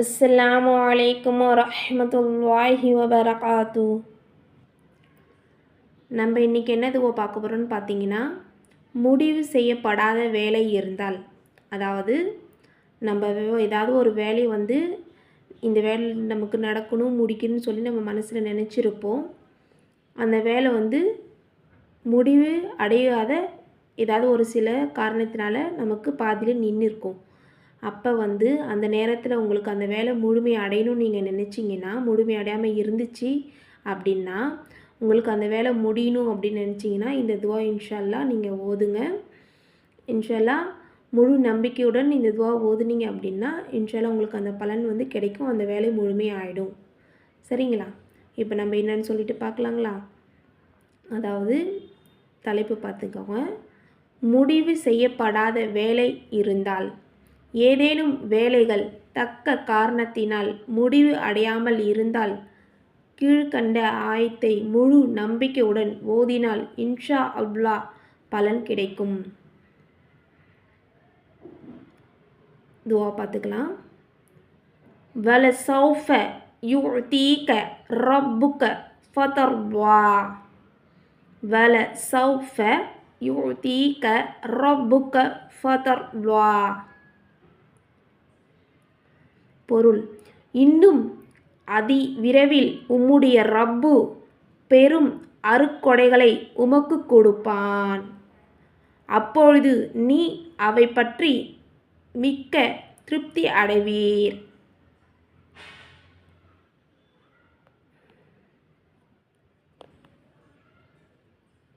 அஸ்ஸலாமு அலைக்கும் வரஹ்மத்துல்லாஹி வபரகாத்து. நம்ம இன்றைக்கி என்ன இதுவோ பார்க்க போகிறோம்னு பார்த்தீங்கன்னா முடிவு செய்யப்படாத வேலை இருந்தால். அதாவது நம்ம ஏதாவது ஒரு வேலை வந்து இந்த வேலை நமக்கு நடக்கணும் முடிக்கணும்னு சொல்லி நம்ம மனசில் நினச்சிருப்போம். அந்த வேலை வந்து முடிவு அடையாத ஏதாவது ஒரு சில காரணத்தினால நமக்கு பாதியில் நின்று இருக்கும் அப்போ வந்து அந்த நேரத்தில் உங்களுக்கு அந்த வேலை முழுமை அடையணும்னு நீங்கள் நினச்சிங்கன்னா முழுமை அடையாமல் இருந்துச்சு அப்படின்னா உங்களுக்கு அந்த வேலை முடியணும் அப்படின்னு நினச்சிங்கன்னா இந்த துவா இன்ஷால்லா நீங்கள் ஓதுங்க. இன்ஷால்லா முழு நம்பிக்கையுடன் இந்த துவா ஓதுனீங்க அப்படின்னா இன்ஷால்லா உங்களுக்கு அந்த பலன் வந்து கிடைக்கும் அந்த வேலை முழுமையாயிடும் சரிங்களா? இப்போ நம்ம என்னன்னு சொல்லிட்டு பார்க்கலாங்களா? அதாவது தலைப்பு பார்த்துக்கோங்க. முடிவு செய்யப்படாத வேலை இருந்தால் ஏதேனும் வேலைகள் தக்க காரணத்தினால் முடிவு அடையாமல் இருந்தால் கீழ்கண்ட ஆயத்தை முழு நம்பிக்கையுடன் ஓதினால் இன்ஷா அப்லா பலன் கிடைக்கும். துவா பார்த்துக்கலாம். வல சௌஃப யுத்தீக ரப்புக்க ஃபதர்வா வல சௌஃப யுத்தீக ரப்புக்க ஃபதர்வா பொருள். இன்னும் அதி விரைவில் உம்முடைய ரப்பு பெரும் அருக்கொடைகளை உமக்கு கொடுப்பான். அப்பொழுது நீ அவை பற்றி மிக்க திருப்தி அடைவீர்.